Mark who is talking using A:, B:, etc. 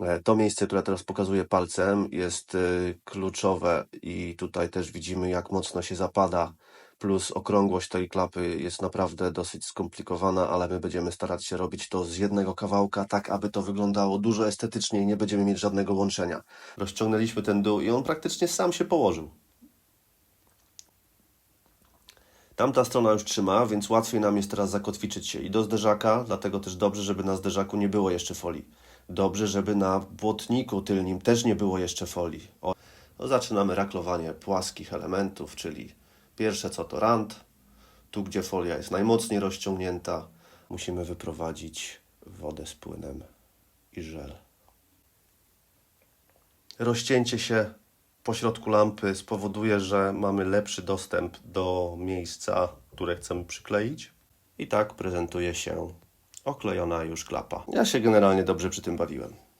A: E, To miejsce, które teraz pokazuję palcem, jest y, kluczowe i tutaj też widzimy, jak mocno się zapada. Plus okrągłość tej klapy jest naprawdę dosyć skomplikowana, ale my będziemy starać się robić to z jednego kawałka, tak aby to wyglądało dużo estetycznie i nie będziemy mieć żadnego łączenia. Rozciągnęliśmy ten dół i on praktycznie sam się położył. Tamta strona już trzyma, więc łatwiej nam jest teraz zakotwiczyć się i do zderzaka, dlatego też dobrze, żeby na zderzaku nie było jeszcze folii. Dobrze, żeby na błotniku tylnim też nie było jeszcze folii. O, no zaczynamy raklowanie płaskich elementów, czyli pierwsze co to rand, tu gdzie folia jest najmocniej rozciągnięta, musimy wyprowadzić wodę z płynem i żel. Rozcięcie się po środku lampy spowoduje, że mamy lepszy dostęp do miejsca, które chcemy przykleić. I tak prezentuje się oklejona już klapa. Ja się generalnie dobrze przy tym bawiłem.